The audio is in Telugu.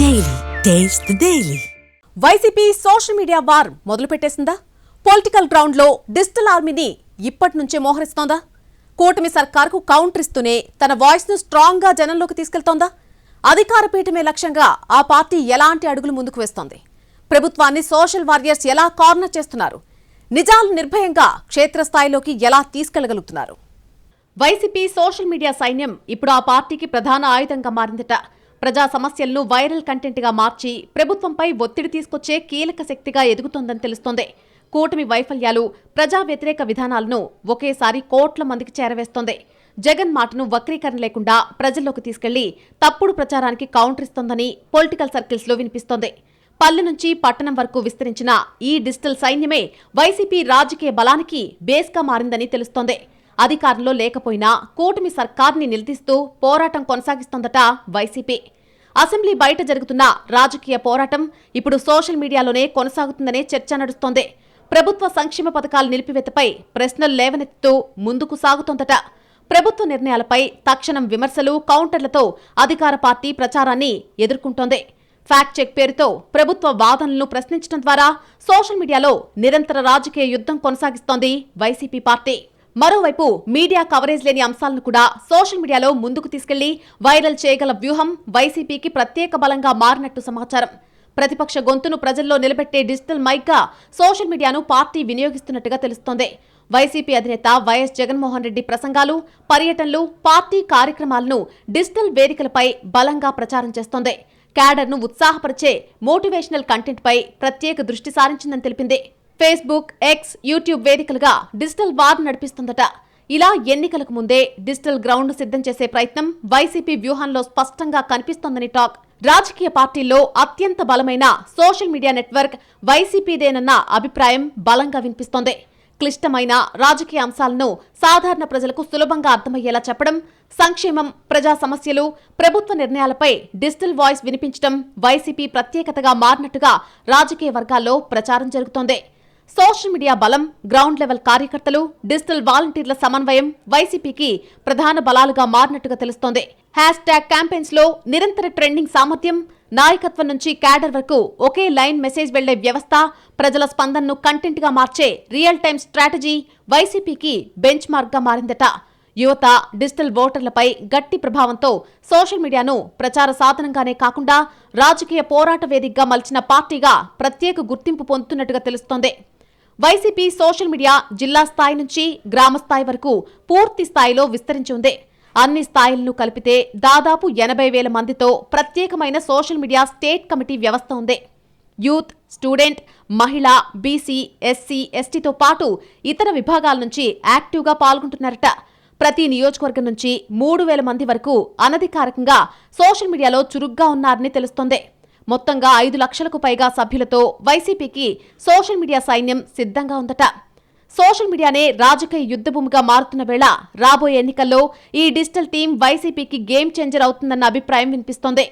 Daily taste the YCP social media war మొదలుపెట్టేసిందా? Political గ్రౌండ్లో డిజిటల్ ఆర్మీని ఇప్పటి నుంచే మోహరిస్తోందా? కూటమి సర్కార్కు కౌంటర్ ఇస్తూనే తన వాయిస్ను స్ట్రాంగ్గా జనంలోకి తీసుకెళ్తోందా? అధికార పీఠమే లక్ష్యంగా ఆ పార్టీ ఎలాంటి అడుగులు ముందుకు వేస్తోంది? ప్రభుత్వాన్ని సోషల్ వారియర్స్ ఎలా కార్నర్ చేస్తున్నారు? నిజాలు నిర్భయంగా క్షేత్రస్థాయిలోకి ఎలా తీసుకెళ్ళగలుగుతున్నారు? వైసీపీ సోషల్ మీడియా సైన్యం ఇప్పుడు ఆ పార్టీకి ప్రధాన ఆయుధంగా మారిందట. ప్రజా సమస్యలను వైరల్ కంటెంట్గా మార్చి ప్రభుత్వంపై ఒత్తిడి తీసుకొచ్చే కీలక శక్తిగా ఎదుగుతోందని తెలుస్తోంది. కూటమి వైఫల్యాలు ప్రజా వ్యతిరేక విధానాలను ఒకేసారి కోట్ల మందికి చేరవేస్తోంది. జగన్ మాటను వక్రీకరణ లేకుండా ప్రజల్లోకి తీసుకెళ్ళి తప్పుడు ప్రచారానికి కౌంటర్ ఇస్తోందని పొలిటికల్ సర్కిల్స్లో వినిపిస్తోంది. పల్లె నుంచి పట్టణం వరకు విస్తరించిన ఈ డిజిటల్ సైన్యమే వైసీపీ రాజకీయ బలానికి బేస్గా మారిందని తెలుస్తోంది. అధికారంలో లేకపోయినా కూటమి సర్కార్ని నిలదీస్తూ పోరాటం కొనసాగిస్తోందట వైసీపీ. అసెంబ్లీ బయట జరుగుతున్న రాజకీయ పోరాటం ఇప్పుడు సోషల్ మీడియాలోనే కొనసాగుతుందనే చర్చ నడుస్తోంది. ప్రభుత్వ సంక్షేమ పథకాల నిలిపివేతపై ప్రశ్నలు లేవనెత్తుతూ ముందుకు సాగుతోందట. ప్రభుత్వ నిర్ణయాలపై తక్షణం విమర్శలు కౌంటర్లతో అధికార పార్టీ ప్రచారాన్ని ఎదుర్కొంటోంది. ఫ్యాక్ట్ చెక్ పేరుతో ప్రభుత్వ వాదనలను ప్రశ్నించడం ద్వారా సోషల్ మీడియాలో నిరంతర రాజకీయ యుద్ధం కొనసాగిస్తోంది వైసీపీ పార్టీ. మరోవైపు మీడియా కవరేజ్ లేని అంశాలను కూడా సోషల్ మీడియాలో ముందుకు తీసుకెళ్ళి వైరల్ చేయగల వ్యూహం వైసీపీకి ప్రత్యేక బలంగా మారినట్టు సమాచారం. ప్రతిపక్ష గొంతును ప్రజల్లో నిలబెట్టే డిజిటల్ మైక్గా సోషల్ మీడియాను పార్టీ వినియోగిస్తున్నట్టుగా తెలుస్తోంది. వైసీపీ అధినేత వైఎస్ జగన్మోహన్ రెడ్డి ప్రసంగాలు పర్యటనలు పార్టీ కార్యక్రమాలను డిజిటల్ వేదికలపై బలంగా ప్రచారం చేస్తోంది. క్యాడర్ను ఉత్సాహపరిచే మోటివేషనల్ కంటెంట్పై ప్రత్యేక దృష్టి సారించిందని తెలిపింది. ఫేస్బుక్ ఎక్స్ యూట్యూబ్ వేదికలుగా డిజిటల్ వార్ నడిపిస్తుందట. ఇలా ఎన్నికలకు ముందే డిజిటల్ గ్రౌండ్ సిద్ధం చేసే ప్రయత్నం వైసీపీ వ్యూహంలో స్పష్టంగా కనిపిస్తోందని టాక్. రాజకీయ పార్టీల్లో అత్యంత బలమైన సోషల్ మీడియా నెట్వర్క్ వైసీపీదేనన్న అభిప్రాయం బలంగా వినిపిస్తోంది. క్లిష్టమైన రాజకీయ అంశాలను సాధారణ ప్రజలకు సులభంగా అర్థమయ్యేలా చెప్పడం సంక్షేమం ప్రజా సమస్యలు ప్రభుత్వ నిర్ణయాలపై డిజిటల్ వాయిస్ వినిపించడం వైసీపీ ప్రత్యేకతగా మారినట్టుగా రాజకీయ వర్గాల్లో ప్రచారం జరుగుతోంది. సోషల్ మీడియా బలం గ్రౌండ్ లెవెల్ కార్యకర్తలు డిజిటల్ వాలంటీర్ల సమన్వయం వైసీపీకి ప్రధాన బలాలుగా మారినట్టుగా తెలుస్తోంది. హ్యాష్ ట్యాగ్ క్యాంపెయిన్స్లో నిరంతర ట్రెండింగ్ సామర్థ్యం నాయకత్వం నుంచి క్యాడర్ వరకు ఒకే లైన్ మెసేజ్ వెళ్ళే వ్యవస్థ ప్రజల స్పందనను కంటెంట్గా మార్చే రియల్ టైం స్ట్రాటజీ వైసీపీకి బెంచ్ మార్క్గా మారిందట. యువత డిజిటల్ ఓటర్లపై గట్టి ప్రభావంతో సోషల్ మీడియాను ప్రచార సాధనంగానే కాకుండా రాజకీయ పోరాట వేదికగా మలిచిన పార్టీగా ప్రత్యేక గుర్తింపు పొందుతున్నట్టుగా తెలుస్తోంది. వైసీపీ సోషల్ మీడియా జిల్లా స్థాయి నుంచి గ్రామ స్థాయి వరకు పూర్తి స్థాయిలో విస్తరించి ఉంది. అన్ని స్థాయిలను కలిపితే దాదాపు ఎనభై వేల మందితో ప్రత్యేకమైన సోషల్ మీడియా స్టేట్ కమిటీ వ్యవస్థ ఉంది. యూత్ స్టూడెంట్ మహిళ బీసీ ఎస్సీ ఎస్టీతో పాటు ఇతర విభాగాల నుంచి యాక్టివ్గా పాల్గొంటున్నారట. ప్రతి నియోజకవర్గం నుంచి మూడు వేల మంది వరకు అనధికారికంగా సోషల్ మీడియాలో చురుగ్గా ఉన్నారని తెలుస్తోంది. మొత్తంగా ఐదు లక్షలకు పైగా సభ్యులతో వైసీపీకి సోషల్ మీడియా సైన్యం సిద్ధంగా ఉందట. సోషల్ మీడియానే రాజకీయ యుద్ధభూమిగా మారుతున్న వేళ రాబోయే ఎన్నికల్లో ఈ డిజిటల్ టీం వైసీపీకి గేమ్ చేంజర్ అవుతుందన్న అభిప్రాయం వినిపిస్తోంది.